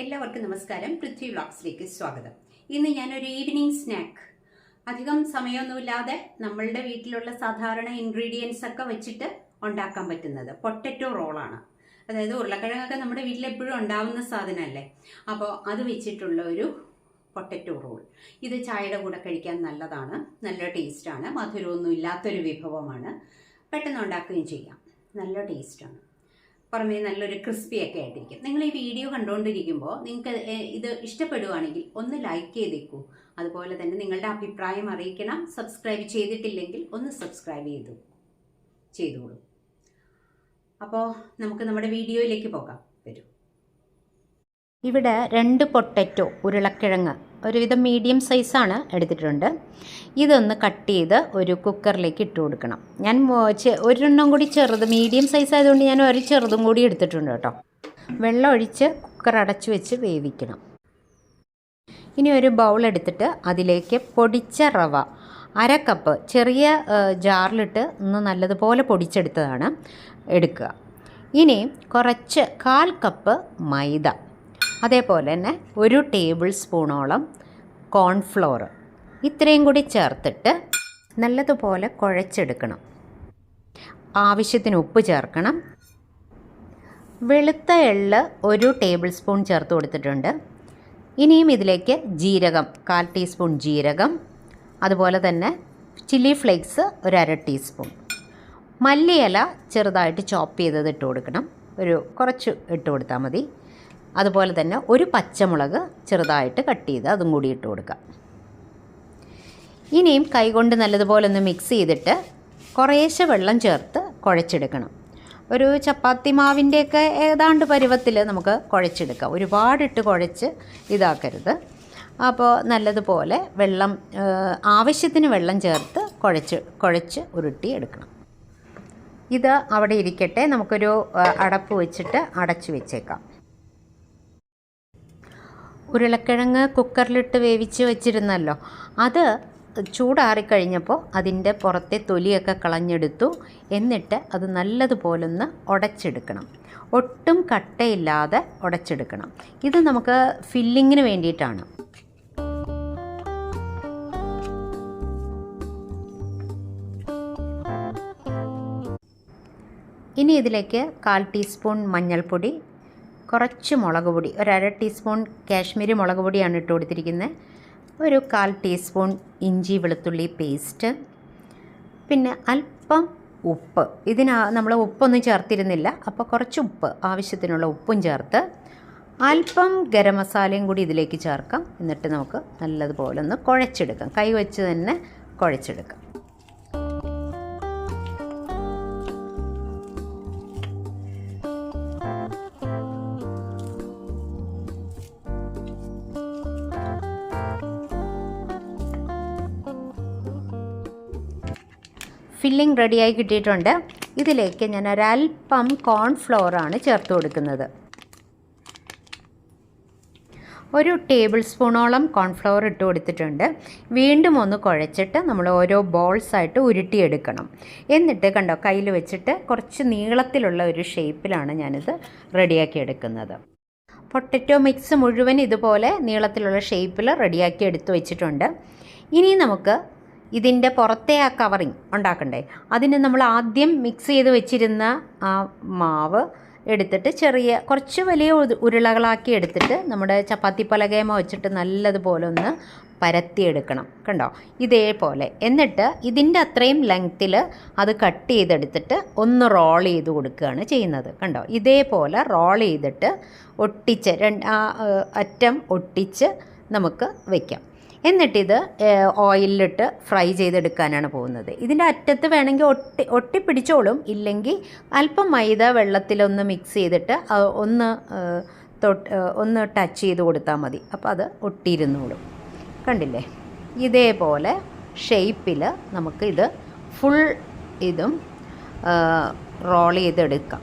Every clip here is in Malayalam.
എല്ലാവർക്കും നമസ്കാരം. പൃഥ്വി വ്ളോഗ്സിലേക്ക് സ്വാഗതം. ഇന്ന് ഞാനൊരു ഈവനിങ് സ്നാക്ക്. അധികം സമയമൊന്നുമില്ലാതെ നമ്മളുടെ വീട്ടിലുള്ള സാധാരണ ഇൻഗ്രീഡിയൻസ് ഒക്കെ വെച്ചിട്ട് ഉണ്ടാക്കാൻ പറ്റുന്നത് പൊട്ടറ്റോ റോളാണ്. അതായത് ഉരുളക്കിഴങ്ങൊക്കെ നമ്മുടെ വീട്ടിൽ എപ്പോഴും ഉണ്ടാവുന്ന സാധനമല്ലേ? അപ്പോൾ അത് വെച്ചിട്ടുള്ള ഒരു പൊട്ടറ്റോ റോൾ. ഇത് ചായയുടെ കൂടെ കഴിക്കാൻ നല്ലതാണ് നല്ല ടേസ്റ്റാണ് മധുരമൊന്നും ഇല്ലാത്തൊരു വിഭവമാണ്. പെട്ടെന്ന് ഉണ്ടാക്കുകയും ചെയ്യാം. നല്ല ടേസ്റ്റാണ് പുറമേ നല്ലൊരു ക്രിസ്പി ഒക്കെ ആയിട്ടിരിക്കും. നിങ്ങൾ ഈ വീഡിയോ കണ്ടുകൊണ്ടിരിക്കുമ്പോൾ നിങ്ങൾക്ക് ഇത് ഇഷ്ടപ്പെടുവാണെങ്കിൽ ഒന്ന് ലൈക്ക് ചെയ്തേക്കൂ. അതുപോലെ തന്നെ നിങ്ങളുടെ അഭിപ്രായം അറിയിക്കണം. സബ്സ്ക്രൈബ് ചെയ്തിട്ടില്ലെങ്കിൽ ഒന്ന് സബ്സ്ക്രൈബ് ചെയ്തു ചെയ്തോളൂ. അപ്പോൾ നമുക്ക് നമ്മുടെ വീഡിയോയിലേക്ക് പോകാം. വരൂ. ഇവിടെ രണ്ട് പൊട്ടറ്റോ ഉരുളക്കിഴങ്ങ്. ഒരുവിധം മീഡിയം സൈസാണ് എടുത്തിട്ടുണ്ട്. ഇതൊന്ന് കട്ട് ചെയ്ത് ഒരു കുക്കറിലേക്ക് ഇട്ട് കൊടുക്കണം. ഞാൻ ഒരെണ്ണം കൂടി ചെറുത് മീഡിയം സൈസ് ആയതുകൊണ്ട് ഞാൻ ഒരു ചെറുതും കൂടി എടുത്തിട്ടുണ്ട് കേട്ടോ. വെള്ളം ഒഴിച്ച് കുക്കർ അടച്ചു വെച്ച് വേവിക്കണം. ഇനി ഒരു ബൗൾ എടുത്തിട്ട് അതിലേക്ക് പൊടിച്ച റവ അര കപ്പ് ചെറിയ ജാറിലിട്ട് ഒന്ന് നല്ലതുപോലെ പൊടിച്ചെടുത്തതാണ് എടുക്കുക. ഇനി കുറച്ച് കാൽ കപ്പ് മൈദ അതേപോലെ തന്നെ ഒരു ടേബിൾ സ്പൂണോളം കോൺഫ്ലോർ ഇത്രയും കൂടി ചേർത്തിട്ട് നല്ലതുപോലെ കുഴച്ചെടുക്കണം. ആവശ്യത്തിന് ഉപ്പ് ചേർക്കണം. വെളുത്ത എള്ള് ഒരു ടേബിൾ സ്പൂൺ ചേർത്ത് കൊടുത്തിട്ടുണ്ട്. ഇനിയും ഇതിലേക്ക് ജീരകം കാൽ ടീസ്പൂൺ ജീരകം അതുപോലെ തന്നെ ചില്ലി ഫ്ലേക്സ് ഒരു അര ടീസ്പൂൺ. മല്ലിയില ചെറുതായിട്ട് ചോപ്പ് ചെയ്തത് ഇട്ട് കൊടുക്കണം. ഒരു കുറച്ച് ഇട്ട് കൊടുത്താൽ മതി. അതുപോലെ തന്നെ ഒരു പച്ചമുളക് ചെറുതായിട്ട് കട്ട് ചെയ്ത് അതും കൂടി ഇട്ട് കൊടുക്കുക. ഇനിയും കൈകൊണ്ട് നല്ലതുപോലെ ഒന്ന് മിക്സ് ചെയ്തിട്ട് കുറേശ്ശെ വെള്ളം ചേർത്ത് കുഴച്ചെടുക്കണം. ഒരു ചപ്പാത്തി മാവിന്റെയൊക്കെ ഏതാണ്ട് പരുവത്തിൽ നമുക്ക് കുഴച്ചെടുക്കാം. ഒരുപാടിട്ട് കുഴച്ച് ഇതാക്കരുത്. അപ്പോൾ നല്ലതുപോലെ വെള്ളം ആവശ്യത്തിന് വെള്ളം ചേർത്ത് കുഴച്ച് കുഴച്ച് ഉരുട്ടി എടുക്കണം. ഇത് അവിടെ ഇരിക്കട്ടെ. നമുക്കൊരു അടപ്പ് വെച്ചിട്ട് അടച്ചു വെച്ചേക്കാം. ഉരുളക്കിഴങ്ങ് കുക്കറിലിട്ട് വേവിച്ച് വെച്ചിരുന്നല്ലോ. അത് ചൂടാറിക്കഴിഞ്ഞപ്പോൾ അതിന്റെ പുറത്തെ തൊലിയൊക്കെ കളഞ്ഞെടുത്തു. എന്നിട്ട് അത് നല്ലതുപോലൊന്ന് ഉടച്ചെടുക്കണം. ഒട്ടും കട്ടയില്ലാതെ ഉടച്ചെടുക്കണം. ഇത് നമുക്ക് ഫില്ലിങ്ങിന് വേണ്ടിയിട്ടാണ്. ഇനി ഇതിലേക്ക് കാൽ ടീസ്പൂൺ മഞ്ഞൾപ്പൊടി കുറച്ച് മുളക് പൊടി ഒരു അര ടീസ്പൂൺ കാശ്മീരി മുളക് പൊടിയാണ് ഇട്ട് കൊടുത്തിരിക്കുന്നത് ഒരു കാൽ ടീസ്പൂൺ ഇഞ്ചി വെളുത്തുള്ളി പേസ്റ്റ്. പിന്നെ അല്പം ഉപ്പ്. ഇതിന് നമ്മൾ ഉപ്പൊന്നും ചേർത്തിരുന്നില്ല. അപ്പോൾ കുറച്ച് ഉപ്പ് ആവശ്യത്തിനുള്ള ഉപ്പും ചേർത്ത് അല്പം ഗരം മസാലയും കൂടി ഇതിലേക്ക് ചേർക്കാം. എന്നിട്ട് നമുക്ക് നല്ലതുപോലെ ഒന്ന് കുഴച്ചെടുക്കാം. കൈ വെച്ച് തന്നെ കുഴച്ചെടുക്കാം. ഫില്ലിംഗ് റെഡിയായി കിട്ടിയിട്ടുണ്ട്. ഇതിലേക്ക് ഞാൻ ഒരൽപ്പം കോൺഫ്ലോറാണ് ചേർത്ത് കൊടുക്കുന്നത്. ഒരു ടേബിൾ സ്പൂണോളം കോൺഫ്ലവർ ഇട്ട് കൊടുത്തിട്ടുണ്ട്. വീണ്ടും ഒന്ന് കുഴച്ചിട്ട് നമ്മൾ ഓരോ ബോൾസ് ആയിട്ട് ഉരുട്ടിയെടുക്കണം. എന്നിട്ട് കണ്ടോ കയ്യിൽ വെച്ചിട്ട് കുറച്ച് നീളത്തിലുള്ള ഒരു ഷേപ്പിലാണ് ഞാനിത് റെഡിയാക്കി എടുക്കുന്നത് പൊട്ടറ്റോ മിക്സ് മുഴുവൻ ഇതുപോലെ നീളത്തിലുള്ള ഷേപ്പിൽ റെഡിയാക്കി എടുത്ത് വെച്ചിട്ടുണ്ട്. ഇനി നമുക്ക് ഇതിന്റെ പുറത്തെ ആ കവറിങ് ഉണ്ടാക്കണ്ടേ? അതിന് നമ്മൾ ആദ്യം മിക്സ് ചെയ്ത് വെച്ചിരുന്ന ആ മാവ് എടുത്തിട്ട് ചെറിയ കുറച്ച് വലിയ ഉരു- ഉരുളകളാക്കി എടുത്തിട്ട് നമ്മുടെ ചപ്പാത്തി പലകേമ വെച്ചിട്ട് നല്ലതുപോലെ ഒന്ന് പരത്തിയെടുക്കണം. കണ്ടോ? ഇതേപോലെ. എന്നിട്ട് ഇതിന്റെ അത്രയും ലെങ്ത്തിൽ അത് കട്ട് ചെയ്തെടുത്തിട്ട് ഒന്ന് റോൾ ചെയ്ത് കൊടുക്കുകയാണ് ചെയ്യുന്നത്. കണ്ടോ? ഇതേപോലെ റോൾ ചെയ്തിട്ട് ഒട്ടിച്ച് രണ്ട് അറ്റം ഒട്ടിച്ച് നമുക്ക് വയ്ക്കാം എന്നിട്ടിത് ഓയിലിലിട്ട് ഫ്രൈ ചെയ്തെടുക്കാനാണ് പോകുന്നത്. ഇതിന്റെ അറ്റത്ത് വേണമെങ്കിൽ ഒട്ടി ഒട്ടിപ്പിടിച്ചോളും. ഇല്ലെങ്കിൽ അല്പം മൈദ വെള്ളത്തിലൊന്ന് മിക്സ് ചെയ്തിട്ട് ഒന്ന് തൊട്ട് ഒന്ന് ടച്ച് ചെയ്ത് കൊടുത്താൽ മതി. അപ്പോൾ അത് ഒട്ടിയിരുന്നോളും. കണ്ടില്ലേ? ഇതേപോലെ ഷേപ്പിൽ ഇത് ഫുൾ ഇതും റോൾ ചെയ്തെടുക്കാം.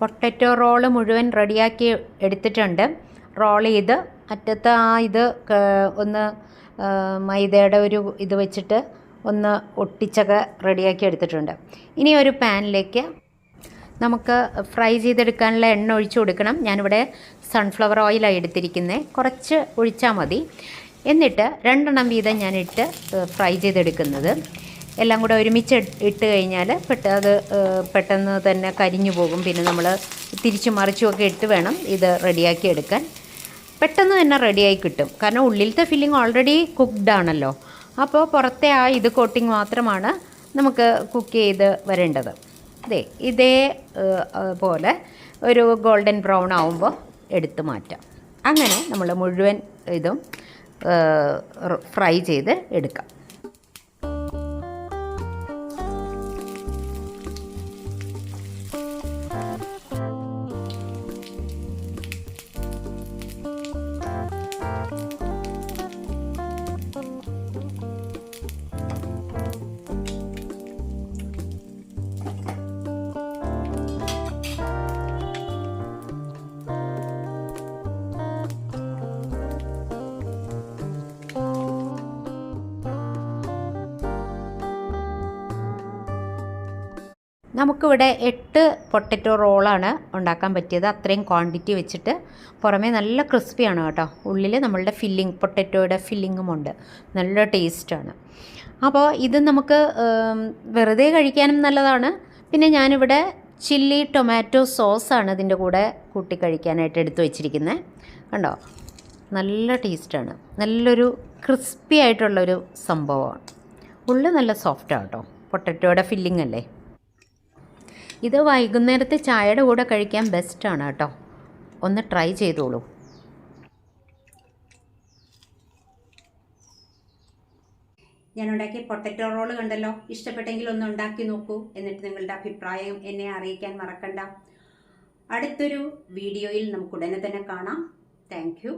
പൊട്ടറ്റോ റോൾ മുഴുവൻ റെഡിയാക്കി എടുത്തിട്ടുണ്ട്. റോൾ ചെയ്ത് അറ്റത്ത് ആ ഇത് ഒന്ന് മൈദയുടെ ഒരു ഇത് വെച്ചിട്ട് ഒന്ന് ഒട്ടിച്ചൊക്കെ റെഡിയാക്കി എടുത്തിട്ടുണ്ട്. ഇനി ഒരു പാനിലേക്ക് നമുക്ക് ഫ്രൈ ചെയ്തെടുക്കാനുള്ള എണ്ണ ഒഴിച്ചു കൊടുക്കണം. ഞാനിവിടെ സൺഫ്ലവർ ഓയിലാണ് എടുത്തിരിക്കുന്നത്. കുറച്ച് ഒഴിച്ചാൽ മതി. എന്നിട്ട് രണ്ടെണ്ണം വീതം ഞാനിട്ട് ഫ്രൈ ചെയ്തെടുക്കുന്നത്. എല്ലാം കൂടെ ഒരുമിച്ച് ഇട്ട് കഴിഞ്ഞാൽ പെട്ട അത് പെട്ടെന്ന് തന്നെ കരിഞ്ഞു പോകും. പിന്നെ നമ്മൾ തിരിച്ചു മറിച്ചുമൊക്കെ ഇട്ട് വേണം ഇത് റെഡിയാക്കി എടുക്കാൻ. പെട്ടെന്ന് തന്നെ റെഡിയായി കിട്ടും. കാരണം ഉള്ളിലത്തെ ഫില്ലിംഗ് ഓൾറെഡി കുക്ക്ഡ് ആണല്ലോ. അപ്പോൾ പുറത്തെ ആ ഇത് കോട്ടിങ് മാത്രമാണ് നമുക്ക് കുക്ക് ചെയ്ത് വരേണ്ടത്. അതെ ഇതേ പോലെ ഒരു ഗോൾഡൻ ബ്രൗൺ ആവുമ്പോൾ എടുത്തു മാറ്റാം. അങ്ങനെ നമ്മൾ മുഴുവൻ ഇതും ഫ്രൈ ചെയ്ത് എടുക്കാം. നമുക്കിവിടെ എട്ട് പൊട്ടറ്റോ റോളാണ് ഉണ്ടാക്കാൻ പറ്റിയത്. അത്രയും ക്വാണ്ടിറ്റി വെച്ചിട്ട് പുറമേ നല്ല ക്രിസ്പിയാണ് കേട്ടോ. ഉള്ളിൽ നമ്മളുടെ ഫില്ലിംഗ് പൊട്ടറ്റോയുടെ ഫില്ലിങ്ങും ഉണ്ട്. നല്ല ടേസ്റ്റാണ്. അപ്പോൾ ഇത് നമുക്ക് വെറുതെ കഴിക്കാനും നല്ലതാണ്. പിന്നെ ഞാനിവിടെ ചില്ലി ടൊമാറ്റോ സോസാണ് ഇതിന്റെ കൂടെ കൂട്ടി കഴിക്കാനായിട്ട് എടുത്തു വെച്ചിരിക്കുന്നത് കണ്ടോ? നല്ല ടേസ്റ്റാണ്. നല്ലൊരു ക്രിസ്പി ആയിട്ടുള്ളൊരു സംഭവമാണ്. ഉള്ളിൽ നല്ല സോഫ്റ്റാണ് കേട്ടോ. പൊട്ടറ്റോയുടെ ഫില്ലിംഗ് അല്ലേ ഇത് വൈകുന്നേരത്തെ ചായയുടെ കൂടെ കഴിക്കാൻ ബെസ്റ്റാണ് കേട്ടോ. ഒന്ന് ട്രൈ ചെയ്തോളൂ. ഞാൻ ഉണ്ടാക്കിയ പൊട്ടറ്റോ റോൾ കണ്ടല്ലോ. ഇഷ്ടപ്പെട്ടെങ്കിൽ ഒന്ന് ഉണ്ടാക്കി നോക്കൂ. എന്നിട്ട് നിങ്ങളുടെ അഭിപ്രായം എന്നെ അറിയിക്കാൻ മറക്കണ്ട. അടുത്തൊരു വീഡിയോയിൽ നമുക്ക് ഉടനെ തന്നെ കാണാം. താങ്ക്